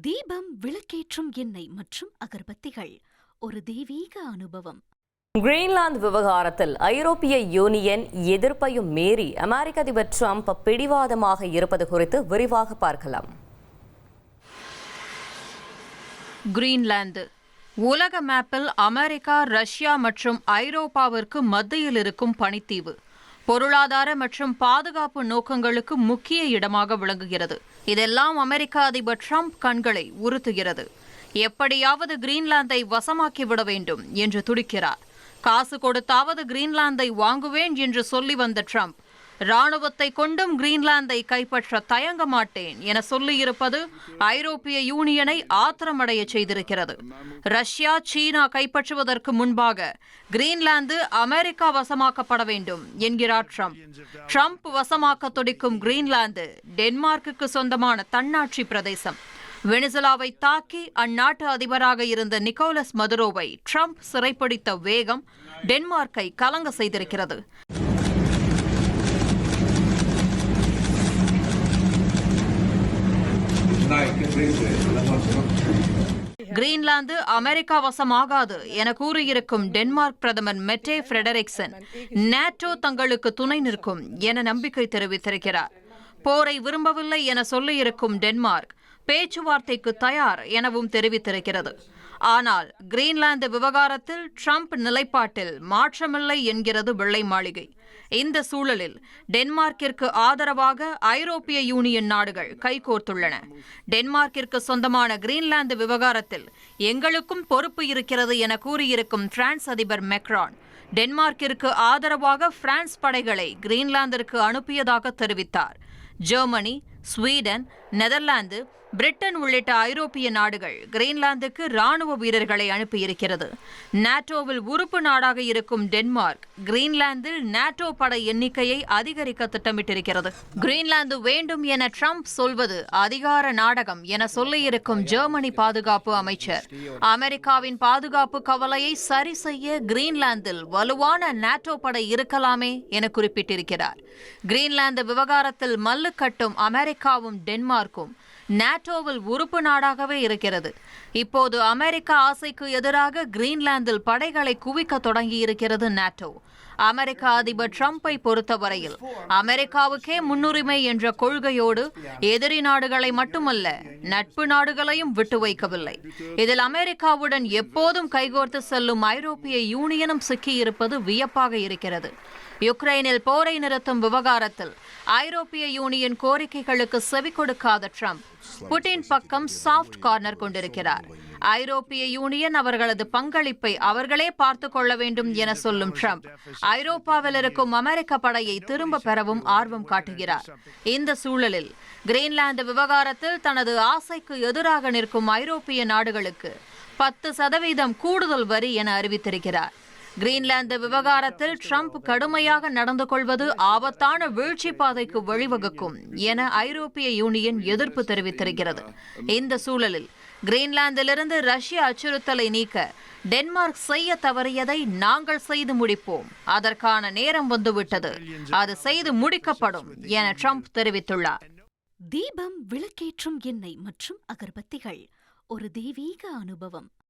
தீபம் விளக்கேற்றும் எண்ணெய் மற்றும் அகர்பத்திகள். ஒரு தெய்வீக அனுபவம். கிரீன்லாந்து விவகாரத்தில் ஐரோப்பிய யூனியன் எதிர்ப்பையும் மீறி அமெரிக்க அதிபர் ட்ரம்ப் பிடிவாதமாக இருப்பது குறித்து விரிவாக பார்க்கலாம். கிரீன்லாந்து. உலக மேப்பில் அமெரிக்கா ரஷ்யா மற்றும் ஐரோப்பாவிற்கு மத்தியில் இருக்கும் பனித்தீவு. பொருளாதார மற்றும் பாதுகாப்பு நோக்கங்களுக்கு முக்கிய இடமாக விளங்குகிறது. இதெல்லாம் அமெரிக்க அதிபர் ட்ரம்ப் கண்களை உறுத்துகிறது. எப்படியாவது கிரீன்லாந்தை வசமாக்கிவிட வேண்டும் என்று துடிக்கிறார். காசு கொடுத்தாவது கிரீன்லாந்தை வாங்குவேன் என்று சொல்லி வந்த ட்ரம்ப் ராணுவத்தை கொண்டும் கிரீன்லாந்தை கைப்பற்ற தயங்க மாட்டேன் என சொல்லியிருப்பது ஐரோப்பிய யூனியனை ஆத்திரமடைய செய்திருக்கிறது. ரஷ்யா சீனா கைப்பற்றுவதற்கு முன்பாக கிரீன்லாந்து அமெரிக்கா வசமாக்கப்பட வேண்டும் என்கிறார் ட்ரம்ப். ட்ரம்ப் வசமாக்க துடிக்கும் கிரீன்லாந்து டென்மார்க்குக்கு சொந்தமான தன்னாட்சி பிரதேசம். வெனிசுலாவை தாக்கி அந்நாட்டு அதிபராக இருந்த நிக்கோலஸ் மதுரோவை ட்ரம்ப் சிறைப்பிடித்த வேகம் டென்மார்க்கை கலங்க செய்திருக்கிறது. கிரீன்லாந்து அமெரிக்கா வசமாகாது என கூறியிருக்கும் டென்மார்க் பிரதமர் மெட்டே ஃபிரெடரிக்சன் நேட்டோ தங்களுக்கு துணை நிற்கும் என நம்பிக்கை தெரிவித்திருக்கிறார். போரை விரும்பவில்லை என சொல்லியிருக்கும் டென்மார்க் பேச்சுவார்த்தைக்கு தயார் எனவும் தெரிவித்திருக்கிறது. ஆனால் கிரீன்லாந்து விவகாரத்தில் ட்ரம்ப் நிலைப்பாட்டில் மாற்றமில்லை என்கிறது வெள்ளை மாளிகை. இந்த சூழலில் டென்மார்க்கிற்கு ஆதரவாக ஐரோப்பிய யூனியன் நாடுகள் கைகோர்த்துள்ளன. டென்மார்க்கிற்கு சொந்தமான கிரீன்லாந்து விவகாரத்தில் எங்களுக்கும் பொறுப்பு இருக்கிறது என கூறியிருக்கும் பிரான்ஸ் அதிபர் மெக்ரான் டென்மார்க்கிற்கு ஆதரவாக பிரான்ஸ் படைகளை கிரீன்லாந்திற்கு அனுப்பியதாக தெரிவித்தார். ஜெர்மனி ஸ்வீடன் நெதர்லாந்து பிரிட்டன் உள்ளிட்ட ஐரோப்பிய நாடுகள் கிரீன்லாந்துக்கு ராணுவ வீரர்களை அனுப்பியிருக்கிறது. நாட்டோவில் உறுப்பு நாடாக இருக்கும் டென்மார்க் கிரீன்லாந்தில் நாட்டோ படை எண்ணிக்கையை அதிகரிக்க திட்டமிட்டிருக்கிறது. கிரீன்லாந்து வேண்டும் என ட்ரம்ப் சொல்வது அதிகார நாடகம் என சொல்லியிருக்கும் ஜெர்மனி பாதுகாப்பு அமைச்சர். அமெரிக்காவின் பாதுகாப்பு கவலையை சரி செய்ய கிரீன்லாந்தில் வலுவான நாட்டோ படை இருக்கலாமே என குறிப்பிட்டிருக்கிறார். கிரீன்லாந்து விவகாரத்தில் மல்லு கட்டும் அமெரிக்காவும் டென்மார்க்கும். நாட்டோவில் உறுப்பு நாடாகவே இருக்கிறது. இப்போது அமெரிக்க ஆசைக்கு எதிராக கிரீன்லாந்தில் படைகளை குவிக்க தொடங்கியிருக்கிறது நேட்டோ. அமெரிக்க அதிபர் டிரம்பை பொறுத்தவரையில் அமெரிக்காவுக்கே முன்னுரிமை என்ற கொள்கையோடு எதிரி நாடுகளை மட்டுமல்ல நட்பு நாடுகளையும் விட்டு வைக்கவில்லை. இதில் அமெரிக்காவுடன் எப்போதும் கைகோர்த்து செல்லும் ஐரோப்பிய யூனியனும் சிக்கியிருப்பது வியப்பாக இருக்கிறது. யுக்ரைனில் போரை நிறுத்தும் விவகாரத்தில் ஐரோப்பிய யூனியன் கோரிக்கைகளுக்கு செவி கொடுக்காத ட்ரம்ப் புட்டின் பக்கம் சாஃப்ட் கார்னர் கொண்டிருக்கிறார். ஐரோப்பிய யூனியன் அவர்களது பங்களிப்பை அவர்களே பார்த்து கொள்ள வேண்டும் என சொல்லும் ட்ரம்ப் ஐரோப்பாவில் இருக்கும் அமெரிக்க படையை திரும்ப பெறவும் ஆர்வம் காட்டுகிறார். இந்த சூழலில் கிரீன்லாந்து விவகாரத்தில் தனது ஆசைக்கு எதிராக நிற்கும் ஐரோப்பிய நாடுகளுக்கு பத்து சதவீதம் கூடுதல் வரி என அறிவித்திருக்கிறார். கிரீன்லாந்து விவகாரத்தில் ட்ரம்ப் கடுமையாக நடந்து கொள்வது ஆபத்தான வீழ்ச்சி பாதைக்கு வழிவகுக்கும் என ஐரோப்பிய யூனியன் எதிர்ப்பு தெரிவித்திருக்கிறது. இந்த சூழலில் கிரீன்லாந்திலிருந்து ரஷ்ய அச்சுறுத்தலை நீக்க டென்மார்க் செய்ய தவறியதை நாங்கள் செய்து முடிப்போம். அதற்கான நேரம் வந்துவிட்டது. அது செய்து முடிக்கப்படும் என ட்ரம்ப் தெரிவித்துள்ளார். தீபம் விளக்கேற்றும் எண்ணெய் மற்றும் அகர்பத்திகள். ஒரு தெய்வீக அனுபவம்.